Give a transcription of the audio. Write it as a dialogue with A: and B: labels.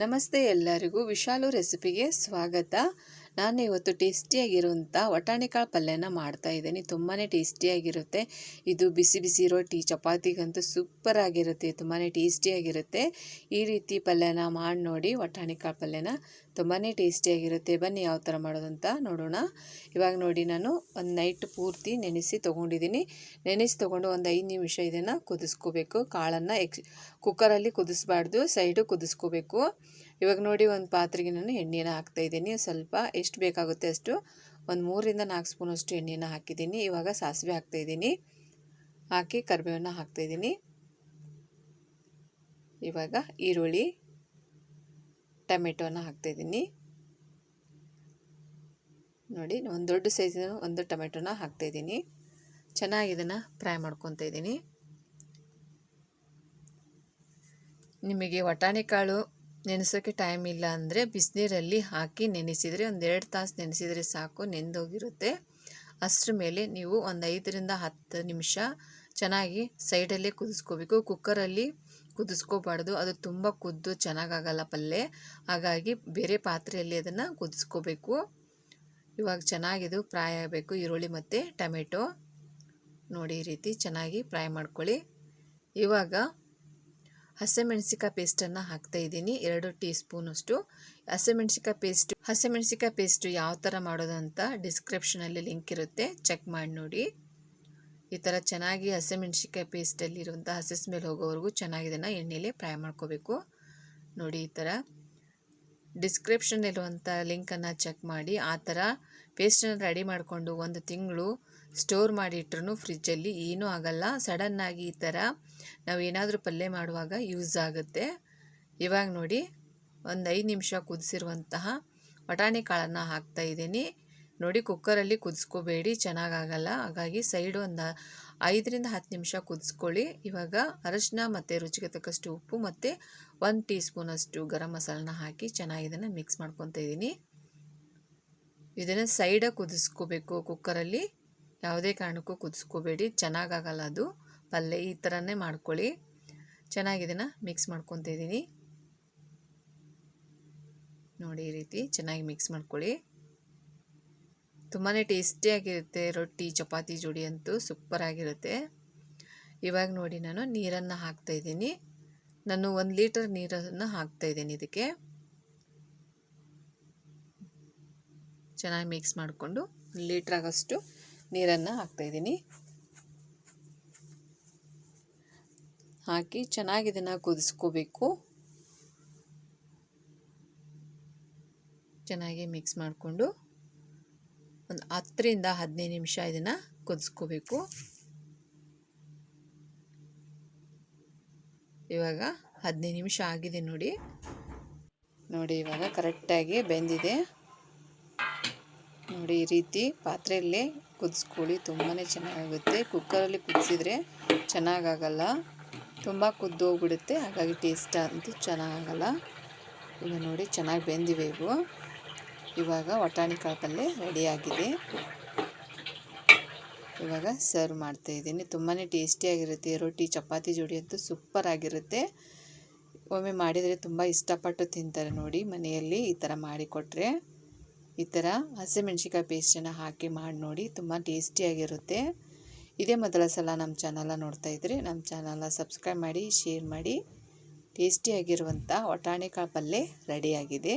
A: ನಮಸ್ತೆ ಎಲ್ಲರಿಗೂ ವಿಶಾಲು ರೆಸಿಪಿಗೆ ಸ್ವಾಗತ. ನಾನು ಇವತ್ತು ಟೇಸ್ಟಿಯಾಗಿರುವಂಥ ವಟಾಣಿಕಾಳು ಪಲ್ಯನ ಮಾಡ್ತಾ ಇದ್ದೀನಿ. ತುಂಬಾ ಟೇಸ್ಟಿಯಾಗಿರುತ್ತೆ. ಇದು ಬಿಸಿ ಬಿಸಿ ರೊಟ್ಟಿ ಚಪಾತಿಗಂತೂ ಸೂಪರ್ ಆಗಿರುತ್ತೆ ತುಂಬಾ ಟೇಸ್ಟಿಯಾಗಿರುತ್ತೆ. ಈ ರೀತಿ ಪಲ್ಯನ ಮಾಡಿ ನೋಡಿ ವಟಾಣಿ ಕಾಳು ಪಲ್ಯನ ತುಂಬಾ ಟೇಸ್ಟಿಯಾಗಿರುತ್ತೆ. ಬನ್ನಿ ಯಾವ ಥರ ಮಾಡೋದಂತ ನೋಡೋಣ. ಇವಾಗ ನೋಡಿ ನಾನು ಒಂದು ನೈಟ್ ಪೂರ್ತಿ ನೆನೆಸಿ ತೊಗೊಂಡಿದ್ದೀನಿ. ನೆನೆಸಿ ತೊಗೊಂಡು ಒಂದು ಐದು ನಿಮಿಷ ಇದನ್ನು ಕುದಿಸ್ಕೋಬೇಕು. ಕಾಳನ್ನು ಎಕ್ಸ್ ಕುಕ್ಕರಲ್ಲಿ ಕುದಿಸ್ಬಾರ್ದು ಸೈಡು ಕುದಿಸ್ಕೋಬೇಕು. ಇವಾಗ ನೋಡಿ ಒಂದು ಪಾತ್ರೆಗೆ ನಾನು ಎಣ್ಣೆನ ಹಾಕ್ತಾಯಿದ್ದೀನಿ ಸ್ವಲ್ಪ ಎಷ್ಟು ಬೇಕಾಗುತ್ತೆ ಅಷ್ಟು. ಒಂದು ಮೂರರಿಂದ ನಾಲ್ಕು ಸ್ಪೂನಷ್ಟು ಎಣ್ಣೆನ ಹಾಕಿದ್ದೀನಿ. ಇವಾಗ ಸಾಸಿವೆ ಹಾಕ್ತಾಯಿದ್ದೀನಿ ಹಾಕಿ ಕರಿಬೇವನ್ನ ಹಾಕ್ತಾಯಿದ್ದೀನಿ ಇವಾಗ ಈರುಳ್ಳಿ, ಟೊಮೆಟೊನ ಹಾಕ್ತಾಯಿದ್ದೀನಿ ನೋಡಿ, ಒಂದು ದೊಡ್ಡ ಸೈಜಿನ ಒಂದು ಟೊಮೆಟೊನ ಹಾಕ್ತಾಯಿದ್ದೀನಿ ಚೆನ್ನಾಗಿ ಇದನ್ನು ಫ್ರೈ ಮಾಡ್ಕೊತಾ ಇದ್ದೀನಿ. ನಿಮಗೆ ವಟಾಣಿ ಕಾಳು ನೆನೆಸೋಕ್ಕೆ ಟೈಮ್ ಇಲ್ಲ ಅಂದರೆ ಬಿಸಿನೀರಲ್ಲಿ ಹಾಕಿ ನೆನೆಸಿದರೆ ಒಂದೆರಡು ತಾಸು ನೆನೆಸಿದರೆ ಸಾಕು, ನೆಂದೋಗಿರುತ್ತೆ. ಅಷ್ಟರ ಮೇಲೆ ನೀವು ಒಂದು ಐದರಿಂದ ಹತ್ತು ನಿಮಿಷ ಚೆನ್ನಾಗಿ ಸೈಡಲ್ಲೇ ಕುದಿಸ್ಕೋಬೇಕು. ಕುಕ್ಕರಲ್ಲಿ ಕುದಿಸ್ಕೋಬಾರ್ದು. ಅದು ತುಂಬ ಕುದ್ದು ಚೆನ್ನಾಗಾಗಲ್ಲ ಪಲ್ಯ ಹಾಗಾಗಿ ಬೇರೆ ಪಾತ್ರೆಯಲ್ಲಿ ಅದನ್ನು ಕುದಿಸ್ಕೋಬೇಕು. ಇವಾಗ ಚೆನ್ನಾಗಿದು ಫ್ರೈ ಆಗಬೇಕು. ಈರುಳ್ಳಿ ಮತ್ತು ಟೊಮೆಟೊ. ನೋಡಿ ರೀತಿ ಚೆನ್ನಾಗಿ ಫ್ರೈ ಮಾಡ್ಕೊಳ್ಳಿ. ಇವಾಗ ಹಸಿಮೆಣ್ಸಿಕಾಯಿ ಪೇಸ್ಟನ್ನು ಹಾಕ್ತಾ ಇದ್ದೀನಿ. ಎರಡು ಟೀ ಸ್ಪೂನಷ್ಟು ಹಸಿಮೆಣ್ಸಿಕಾಯಿ ಪೇಸ್ಟ್. ಹಸಿಮೆಣ್ಸಿಕಾಯಿ ಪೇಸ್ಟು ಯಾವ ಥರ ಮಾಡೋದು ಅಂತ ಡಿಸ್ಕ್ರಿಪ್ಷನಲ್ಲಿ ಲಿಂಕ್ ಇರುತ್ತೆ. ಚೆಕ್ ಮಾಡಿ ನೋಡಿ. ಈ ಥರ ಚೆನ್ನಾಗಿ ಹಸಿಮೆಣ್ಸಿಕಾಯಿ ಪೇಸ್ಟಲ್ಲಿರುವಂಥ ಹಸಿ ಮೇಲೆ ಹೋಗೋವರೆಗೂ ಚೆನ್ನಾಗಿದನ್ನು ಎಣ್ಣೆಯಲ್ಲಿ ಫ್ರೈ ಮಾಡ್ಕೋಬೇಕು. ನೋಡಿ ಈ ಥರ. ಡಿಸ್ಕ್ರಿಪ್ಷನಲ್ಲಿರುವಂಥ ಲಿಂಕನ್ನು ಚೆಕ್ ಮಾಡಿ. ಆ ಥರ ಪೇಸ್ಟನ್ನು ರೆಡಿ ಮಾಡಿಕೊಂಡು ಒಂದು ತಿಂಗಳು ಸ್ಟೋರ್ ಮಾಡಿ ಇಟ್ರೂ ಫ್ರಿಜ್ಜಲ್ಲಿ ಏನೂ ಆಗಲ್ಲ. ಸಡನ್ನಾಗಿ ಈ ಥರ ನಾವು ಏನಾದರೂ ಪಲ್ಯ ಮಾಡುವಾಗ ಯೂಸ್ ಆಗುತ್ತೆ. ಇವಾಗ ನೋಡಿ, ಒಂದು ಐದು ನಿಮಿಷ ಕುದಿಸಿರುವಂತಹ ಬಟಾಣಿ ಕಾಳನ್ನು ಹಾಕ್ತಾ ಇದ್ದೀನಿ. ನೋಡಿ ಕುಕ್ಕರಲ್ಲಿ ಕುದಿಸ್ಕೋಬೇಡಿ. ಚೆನ್ನಾಗಾಗಲ್ಲ ಹಾಗಾಗಿ ಸೈಡು ಒಂದು ಐದರಿಂದ ಹತ್ತು ನಿಮಿಷ ಕುದಿಸ್ಕೊಳ್ಳಿ. ಇವಾಗ ಅರಶಿನ ಮತ್ತು ರುಚಿಗೆ ತಕ್ಕಷ್ಟು ಉಪ್ಪು ಮತ್ತು ಒಂದು ಟೀ ಸ್ಪೂನಷ್ಟು ಗರಂ ಮಸಾಲನ ಹಾಕಿ ಚೆನ್ನಾಗಿ ಇದನ್ನು ಮಿಕ್ಸ್ ಮಾಡ್ಕೊತಾ ಇದ್ದೀನಿ. ಇದನ್ನು ಸೈಡಾಗಿ ಕುದಿಸ್ಕೋಬೇಕು. ಕುಕ್ಕರಲ್ಲಿ ಯಾವುದೇ ಕಾರಣಕ್ಕೂ ಕುದಿಸ್ಕೋಬೇಡಿ. ಚೆನ್ನಾಗಾಗಲ್ಲ ಅದು. ಪಲ್ಯ ಈ ಥರನೇ ಮಾಡ್ಕೊಳ್ಳಿ. ಚೆನ್ನಾಗಿ ಇದನ್ನು ಮಿಕ್ಸ್ ಮಾಡ್ಕೊತಾ ಇದ್ದೀನಿ. ನೋಡಿ ಈ ರೀತಿ ಚೆನ್ನಾಗಿ ಮಿಕ್ಸ್ ಮಾಡ್ಕೊಳ್ಳಿ. ತುಂಬಾ ಟೇಸ್ಟಿಯಾಗಿರುತ್ತೆ ರೊಟ್ಟಿ, ಚಪಾತಿ, ಜೋಡಿ ಅಂತೂ ಸೂಪರಾಗಿರುತ್ತೆ ಇವಾಗ ನೋಡಿ ನಾನು ನೀರನ್ನು ಹಾಕ್ತಾಯಿದ್ದೀನಿ ನಾನು ಒಂದು ಲೀಟರ್ ನೀರನ್ನು ಹಾಕ್ತಾಯಿದ್ದೀನಿ ಇದಕ್ಕೆ. ಚೆನ್ನಾಗಿ ಮಿಕ್ಸ್ ಮಾಡಿಕೊಂಡು ಲೀಟ್ರ್ ಆಗೋಷ್ಟು ನೀರನ್ನು ಹಾಕ್ತಾಯಿದ್ದೀನಿ ಹಾಕಿ ಚೆನ್ನಾಗಿ ಇದನ್ನು ಕುದಿಸ್ಕೋಬೇಕು. ಚೆನ್ನಾಗಿ ಮಿಕ್ಸ್ ಮಾಡಿಕೊಂಡು ಒಂದು ಹತ್ತರಿಂದ ಹದಿನೈದು ನಿಮಿಷ ಇದನ್ನು ಕುದಿಸ್ಕೋಬೇಕು. ಇವಾಗ ಹದಿನೈದು ನಿಮಿಷ ಆಗಿದೆ ನೋಡಿ. ನೋಡಿ ಇವಾಗ ಕರೆಕ್ಟಾಗಿ ಬೆಂದಿದೆ. ನೋಡಿ ಈ ರೀತಿ ಪಾತ್ರೆಯಲ್ಲೇ ಕುದಿಸ್ಕೊಳ್ಳಿ ತುಂಬಾ ಚೆನ್ನಾಗುತ್ತೆ ಕುಕ್ಕರಲ್ಲಿ ಕುದಿಸಿದ್ರೆ ಚೆನ್ನಾಗಾಗಲ್ಲ. ತುಂಬ ಕುದ್ದು ಹೋಗ್ಬಿಡುತ್ತೆ ಹಾಗಾಗಿ ಟೇಸ್ಟ್ ಅಂತೂ ಚೆನ್ನಾಗಾಗಲ್ಲ. ಈಗ ನೋಡಿ ಚೆನ್ನಾಗಿ ಬೆಂದಿವೆ ಇವು. ಇವಾಗ ವಟಾಣಿ ಕಾಳು ಪಲ್ಯ ರೆಡಿಯಾಗಿದೆ ಇವಾಗ ಸರ್ವ್ ಮಾಡ್ತಾ ಇದ್ದೀನಿ. ತುಂಬಾ ಟೇಸ್ಟಿಯಾಗಿರುತ್ತೆ ರೊಟ್ಟಿ, ಚಪಾತಿ ಜೋಡಿ ಅಂತೂ ಸೂಪರ್ ಆಗಿರುತ್ತೆ. ಒಮ್ಮೆ ಮಾಡಿದರೆ ತುಂಬ ಇಷ್ಟಪಟ್ಟು ತಿಂತಾರೆ ನೋಡಿ ಮನೆಯಲ್ಲಿ. ಈ ಥರ ಮಾಡಿಕೊಟ್ರೆ ಈ ಥರ ಹಸಿಮೆಣ್ಸಿಕಾಯಿ ಪೇಸ್ಟನ್ನು ಹಾಕಿ ಮಾಡಿ ನೋಡಿ ತುಂಬ ಟೇಸ್ಟಿಯಾಗಿರುತ್ತೆ ಇದೇ ಮೊದಲ ಸಲ ನಮ್ಮ ಚಾನಲ ನೋಡ್ತಾ ಇದ್ರೆ ನಮ್ಮ ಚಾನಲ್ನ ಸಬ್ಸ್ಕ್ರೈಬ್ ಮಾಡಿ ಶೇರ್ ಮಾಡಿ. ಟೇಸ್ಟಿಯಾಗಿರುವಂಥ ಕಾಳು ಪಲ್ಯ ರೆಡಿಯಾಗಿದೆ